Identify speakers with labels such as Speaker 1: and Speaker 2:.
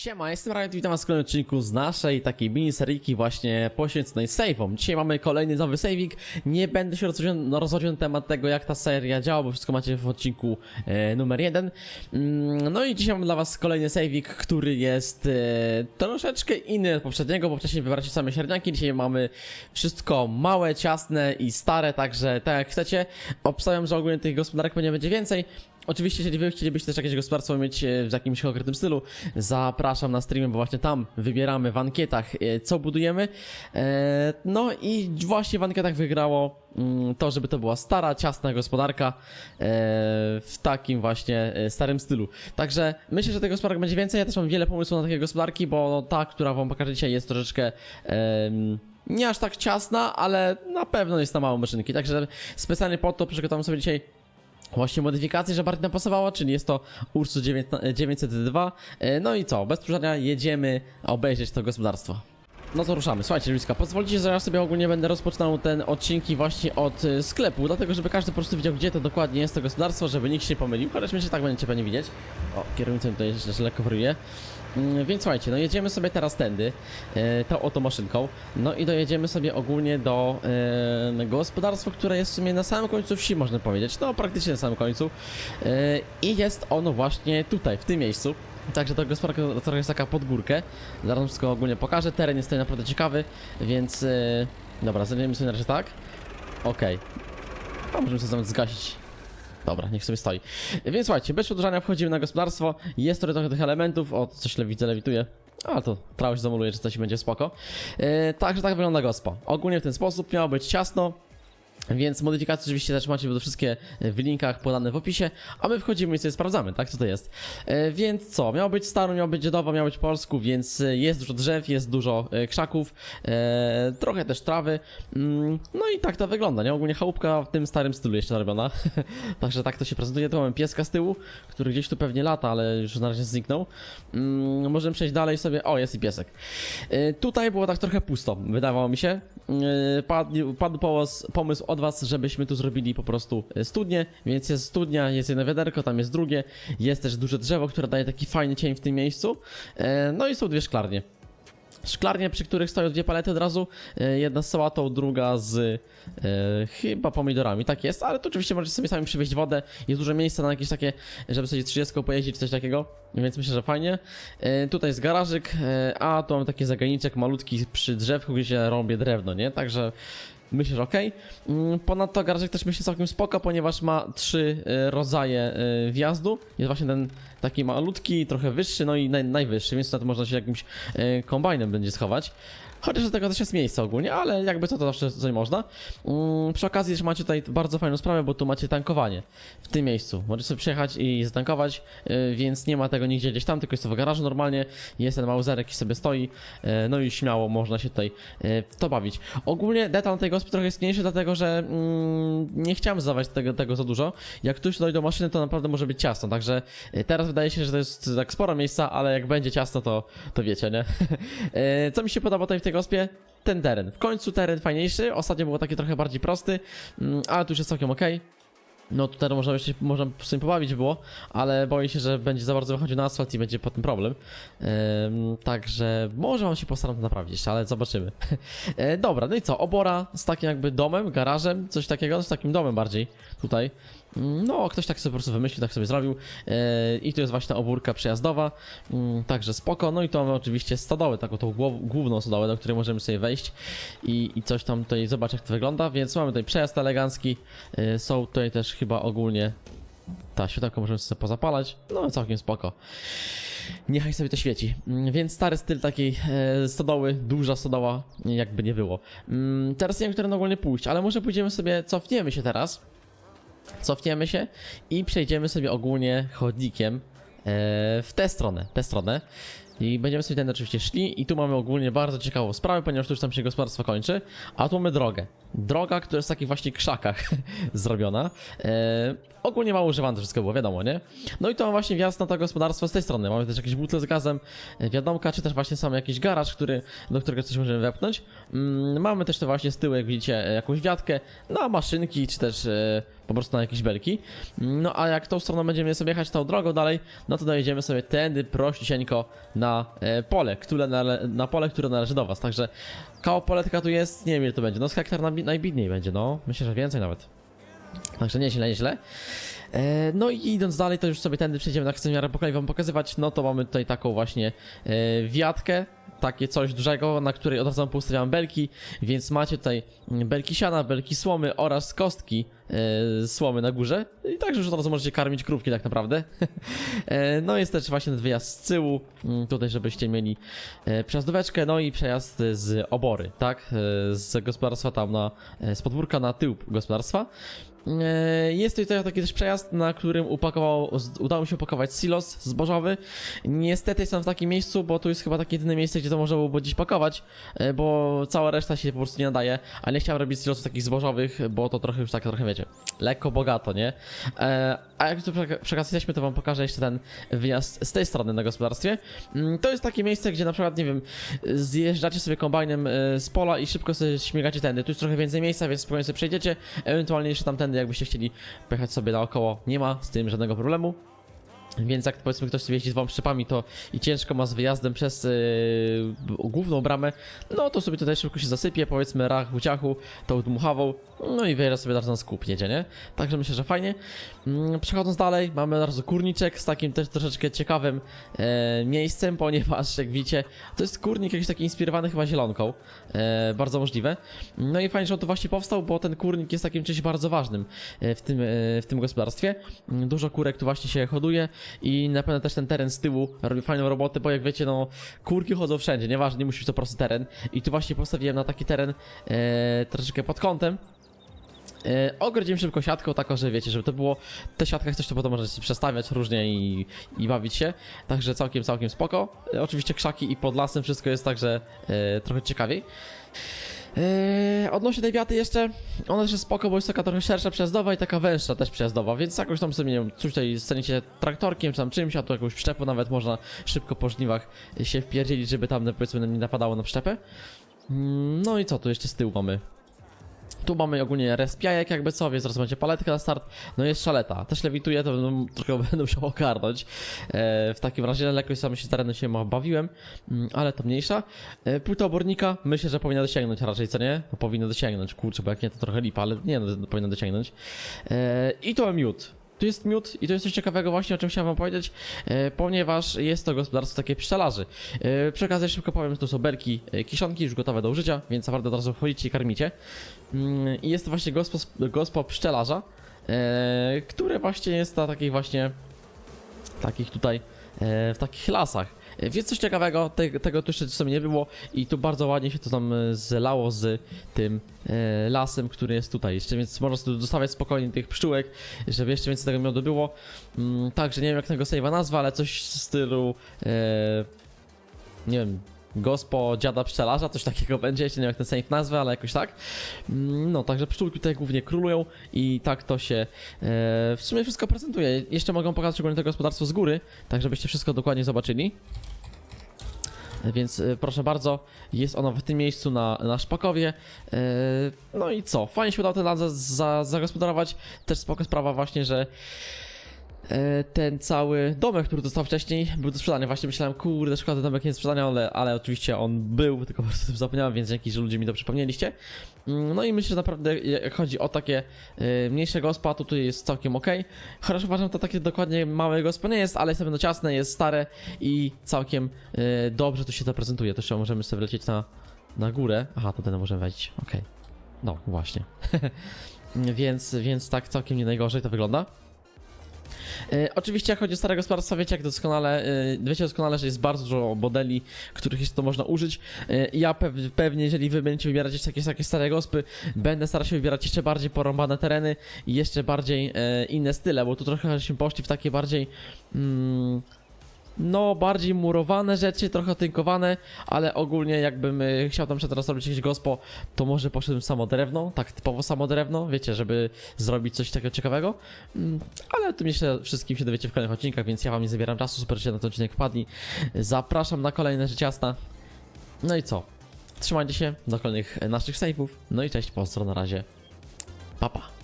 Speaker 1: Siema, jestem Riot, witam was w kolejnym odcinku z naszej takiej mini seryjki właśnie poświęconej save'om. Dzisiaj mamy kolejny nowy save'ik, nie będę się rozwodził, no, rozwodził na temat tego jak ta seria działa, bo wszystko macie w odcinku e, numer jeden. Mm, no i dzisiaj mam dla was kolejny save'ik, który jest e, troszeczkę inny od poprzedniego, bo wcześniej wybracie same średniaki, dzisiaj mamy wszystko małe, ciasne i stare, także tak jak chcecie. Obstawiam, że ogólnie tych gospodarek będzie więcej. Oczywiście, jeżeli wy chcielibyście też jakieś gospodarstwo mieć e, w jakimś konkretnym stylu, zapraszam na streamy, bo właśnie tam wybieramy w ankietach, e, co budujemy. E, No i właśnie w ankietach wygrało mm, to, żeby to była stara, ciasna gospodarka w takim właśnie starym stylu. Także myślę, że tych gospodarek będzie więcej. Ja też mam wiele pomysłów na takie gospodarki, bo ta, która wam pokażę dzisiaj jest troszeczkę... nie aż tak ciasna, ale na pewno jest na małe maszynki. Także specjalnie po to przygotowałem sobie dzisiaj właśnie modyfikację, że bardziej nam pasowała, czyli jest to Ursus 19 902. E, No i co, bez przedłużania jedziemy obejrzeć to gospodarstwo. No to ruszamy. Słuchajcie, Luiska, pozwolicie, że ja sobie ogólnie będę rozpoczynał ten odcinki właśnie od y, sklepu, dlatego żeby każdy po prostu wiedział, gdzie to dokładnie jest to gospodarstwo, żeby nikt się nie pomylił, chociaż myślę, że tak będziecie pewnie widzieć. O, kierownicą tutaj jeszcze lekko wariuje. Mm, Więc słuchajcie, no jedziemy sobie teraz tędy, e, tą oto maszynką, no i dojedziemy sobie ogólnie do e, gospodarstwa, które jest w sumie na samym końcu wsi, można powiedzieć, no praktycznie na samym końcu e, i jest ono właśnie tutaj, w tym miejscu. Także to gospodarka trochę jest taka pod górkę, zaraz wszystko ogólnie pokażę, teren jest tutaj naprawdę ciekawy, więc e, dobra, zajmiemy sobie na razie tak, okej, a możemy sobie zgasić Dobra, niech sobie stoi. Więc słuchajcie, bez przedłużania wchodzimy na gospodarstwo. Jest trochę tych elementów. O, coś le widzę, lewituje. A to trawa się zamuluje, że coś będzie spoko. E, także tak wygląda gospa. Ogólnie w ten sposób miało być ciasno. Więc modyfikacje oczywiście też macie to wszystkie w linkach podane w opisie, a my wchodzimy i sobie sprawdzamy, tak, co to jest. E, więc co, miało być staro, miało być dziedowo, miało być po polsku, więc e, jest dużo drzew, jest dużo e, krzaków, trochę też trawy, mm, no i tak to wygląda, nie? Ogólnie chałupka w tym starym stylu jeszcze robiona, także tak to się prezentuje. Tu mamy pieska z tyłu, który gdzieś tu pewnie lata, ale już na razie zniknął. Mm, możemy przejść dalej sobie, o, jest i piesek. Tutaj było tak trochę pusto, wydawało mi się. Padł, padł pomysł, pomysł was, żebyśmy tu zrobili po prostu e, studnię, więc jest studnia, jest jedno wiaderko, tam jest drugie, jest też duże drzewo, które daje taki fajny cień w tym miejscu, E, no i są dwie szklarnie. Szklarnie, przy których stoją dwie palety od razu, e, jedna z sałatą, druga z e, chyba pomidorami, tak jest, ale tu oczywiście możecie sobie sami przywieźć wodę, jest dużo miejsca na jakieś takie, żeby sobie 30 pojeździć, coś takiego, więc myślę, że fajnie. E, tutaj jest garażyk, e, a tu mam taki zagajniczek malutki przy drzewku, gdzie się rąbie drewno, nie, także myślę, że okej. Mm, Ponadto garażyk też myślę całkiem spoko, ponieważ ma trzy e, rodzaje e, wjazdu, jest właśnie ten taki malutki, trochę wyższy, no i naj, najwyższy, więc na to można się jakimś e, kombajnem będzie schować. Chociaż do tego też jest miejsce ogólnie, ale jakby co to zawsze coś można. Mm, przy okazji też macie tutaj bardzo fajną sprawę, bo tu macie tankowanie w tym miejscu. Możecie sobie przyjechać i zatankować, y, więc nie ma tego nigdzie gdzieś tam, tylko jest to w garażu normalnie. Jest ten małzerek i sobie stoi, y, no i śmiało można się tutaj y, w to bawić. Ogólnie detal tej gospy trochę jest mniejszy, dlatego że mm, nie chciałem zadawać tego, tego za dużo. Jak ktoś tutaj do maszyny, to naprawdę może być ciasno, także y, teraz wydaje się, że to jest tak sporo miejsca, ale jak będzie ciasno, to, to wiecie, nie? Y, Co mi się podoba tutaj w tej gospie? Ten teren. W końcu teren fajniejszy. Ostatnio było taki trochę bardziej prosty, mm, ale tu już jest całkiem ok. No tu teraz można jeszcze można w pobawić było, ale boję się, że będzie za bardzo wychodził na asfalt i będzie potem problem. Także może wam się postaram to naprawić ale zobaczymy. e, dobra, no i co? Obora z takim jakby domem, garażem, coś takiego, z takim domem bardziej tutaj. No, ktoś tak sobie po prostu wymyślił, tak sobie zrobił. E, I tu jest właśnie ta obórka przejazdowa, mm, także spoko. No i tu mamy oczywiście stodołę, taką tą główną stodołę, do której możemy sobie wejść i, i coś tam tutaj zobaczyć jak to wygląda. Więc mamy tutaj przejazd elegancki, e, są tutaj też chyba ogólnie ta światełka możemy sobie pozapalać, no całkiem spoko. Niechaj sobie to świeci. Mm, Więc stary styl takiej e, stodoły, duża stodoła, jakby nie było. Mm, Teraz nie wiem, który ogólnie pójść, ale może pójdziemy sobie, cofniemy się teraz. Cofniemy się i przejdziemy sobie ogólnie chodnikiem e, w tę stronę, tę stronę. I będziemy sobie ten oczywiście szli i tu mamy ogólnie bardzo ciekawą sprawę, ponieważ tu już tam się gospodarstwo kończy, a tu mamy drogę. Droga, która jest w takich właśnie krzakach zrobiona. E, ogólnie mało używane to wszystko było, wiadomo, nie? No i to mam właśnie wjazd na to gospodarstwo z tej strony. Mamy też jakieś butle z gazem, e, wiadomka, czy też właśnie sam jakiś garaż, który, do którego coś możemy wepchnąć. Mm, mamy też to właśnie z tyłu, jak widzicie, e, jakąś wiatkę na maszynki, czy też e, po prostu na jakieś belki. No a jak tą stroną będziemy sobie jechać tą drogą dalej, no to dojedziemy sobie tędy prościusieńko na e, pole, które nale, na pole, które należy do was. Także koło poletka tu jest, nie wiem ile to będzie. No z hektar najbidniej będzie, no. Myślę, że więcej nawet. Także nieźle, nieźle. No i idąc dalej, to już sobie tędy przejdziemy, tak chcę miarę wam pokazywać. No to mamy tutaj taką właśnie wiatkę, takie coś dużego, na której od razu poustawiam belki, więc macie tutaj belki siana, belki słomy oraz kostki e, słomy na górze. I także już od razu możecie karmić krówki tak naprawdę. E, no jest też właśnie ten wyjazd z tyłu, mm, tutaj żebyście mieli e, przejazdóweczkę, no i przejazd z obory, tak? E, Z gospodarstwa tam na, e, z podwórka na tył gospodarstwa. E, Jest tutaj taki też przejazd, na którym upakował, udało mi się upakować silos zbożowy. Niestety jestem w takim miejscu, bo tu jest chyba takie jedyne miejsce, gdzie to można było gdzieś pakować, e, bo cała reszta się po prostu nie nadaje, ale nie chciałem robić silosów takich zbożowych, bo to trochę już tak trochę wiecie, lekko bogato, nie? A jak tu przeka- przekaz jesteśmy, to wam pokażę jeszcze ten wyjazd z tej strony na gospodarstwie. Mm, To jest takie miejsce, gdzie na przykład, nie wiem, zjeżdżacie sobie kombajnem e, z pola i szybko sobie śmigacie tędy. Tu jest trochę więcej miejsca, więc spokojnie sobie przejdziecie. Ewentualnie jeszcze tamtędy, jakbyście chcieli pojechać sobie naokoło, nie ma z tym żadnego problemu. Więc jak powiedzmy ktoś sobie jeździ dwoma przyczepami to i ciężko ma z wyjazdem przez yy, główną bramę, no to sobie tutaj szybko się zasypie, powiedzmy rach uciachu, tą dmuchawą, no i wyjeżdża sobie na skup, jedzie, nie? Także myślę, że fajnie. Mm, Przechodząc dalej, mamy od kurniczek z takim też troszeczkę ciekawym e, miejscem, ponieważ jak widzicie, to jest kurnik jakiś taki inspirowany chyba zielonką, e, bardzo możliwe. No i fajnie, że on tu właśnie powstał, bo ten kurnik jest takim czymś bardzo ważnym e, w tym, w tym gospodarstwie. Mm, Dużo kurek tu właśnie się hoduje i na pewno też ten teren z tyłu robi fajną robotę, bo jak wiecie, no kurki chodzą wszędzie, nieważne, nie musi być to prosty teren. I tu właśnie postawiłem na taki teren e, troszeczkę pod kątem. E, ogrodziłem szybko siatką, taką, że wiecie, żeby to było, te siatka coś to potem można sobie przestawiać różnie i, i bawić się, także całkiem, całkiem spoko. E, oczywiście krzaki i pod lasem wszystko jest także e, trochę ciekawiej. Eee, odnośnie tej wiaty jeszcze, ona też jest spoko, bo jest taka trochę szersza przejazdowa i taka węższa też przejazdowa, więc jakoś tam sobie, nie wiem, coś tutaj scenicie traktorkiem czy tam czymś, a tu jakąś przyczepą nawet można szybko po żniwach się wpierdzielić, żeby tam powiedzmy nie napadało na przyczepę. Mm, No i co tu jeszcze z tyłu mamy? Tu mamy ogólnie respiajek jakby co, więc zaraz będzie paletka na start. No jest szaleta. Też lewituje, to będą, trochę będę musiał ogarnąć. E, w takim razie lekko sam się terenu się bawiłem, mm, ale to mniejsza. E, płyta obornika myślę, że powinna dosięgnąć raczej, co nie? No, powinno dosięgnąć, kurczę, bo jak nie to trochę lipa, ale nie, no, powinno dosięgnąć. E, I to miód. Tu jest miód i to jest coś ciekawego właśnie, o czym chciałem wam powiedzieć, e, ponieważ jest to gospodarstwo takie pszczelarzy. E, szybko powiem, że to są belki, e, kiszonki już gotowe do użycia, więc naprawdę od razu wchodzicie i karmicie. Mm, I jest to właśnie gospo, gospo pszczelarza, e, które właśnie jest na takich właśnie, takich tutaj, e, w takich lasach. Więc coś ciekawego, te, tego tu jeszcze sobie nie było i tu bardzo ładnie się to tam e, zlało z tym e, lasem, który jest tutaj jeszcze, więc można sobie dostawiać spokojnie tych pszczółek, żeby jeszcze więcej tego miodu było. Mm, także nie wiem jak tego save'a nazwa, ale coś w stylu, e, nie wiem, Gospo dziada pszczelarza, coś takiego będzie, jeszcze nie wiem jak ten save nazwę, ale jakoś tak. Mm, No, także pszczółki tutaj głównie królują i tak to się e, w sumie wszystko prezentuje. Jeszcze mogę pokazać szczególnie to gospodarstwo z góry, tak żebyście wszystko dokładnie zobaczyli. E, Więc e, proszę bardzo, jest ono w tym miejscu na, na Szpakowie. E, No i co? Fajnie się udało ten las za, za, zagospodarować. Też spoko sprawa właśnie, że ten cały domek, który dostał wcześniej, był do sprzedania. Właśnie myślałem, kurde, szkoda, ten domek nie jest sprzedania, ale, ale oczywiście on był, tylko po prostu tym zapomniałem, więc dzięki, że ludzie mi to przypomnieliście. Mm, No i myślę, że naprawdę jak chodzi o takie e, mniejsze gospa, to tutaj jest całkiem ok. Chociaż uważam, to takie dokładnie małe gospo nie jest, ale jest na pewno ciasne, jest stare i całkiem e, dobrze tu się to prezentuje. To jeszcze możemy sobie lecieć na, na górę. Aha, to ten możemy wejść, okej. No, właśnie. więc, więc tak całkiem nie najgorzej to wygląda. E, oczywiście jak chodzi o stare gospodarstwa, wiecie jak doskonale, e, wiecie doskonale, że jest bardzo dużo modeli, których jeszcze to można użyć. E, ja pew, pewnie, jeżeli wy będziecie wybierać jeszcze jakieś takie stare gospy, będę starał się wybierać jeszcze bardziej porąbane tereny i jeszcze bardziej inne style, bo tu trochę się poszli w takie bardziej... Mm, no, bardziej murowane rzeczy, trochę tynkowane, ale ogólnie jakbym y, chciał tam teraz robić jakieś gospo, to może poszedłem samo drewno, tak typowo samo drewno, wiecie, żeby zrobić coś takiego ciekawego. Mm, ale o tym jeszcze wszystkim się dowiecie w kolejnych odcinkach, więc ja wam nie zabieram czasu, super, że na ten odcinek wpadli. Zapraszam na kolejne rzecz jasna. No i co? Trzymajcie się do kolejnych naszych saveów. No i cześć, pozdro, na razie. Pa, pa.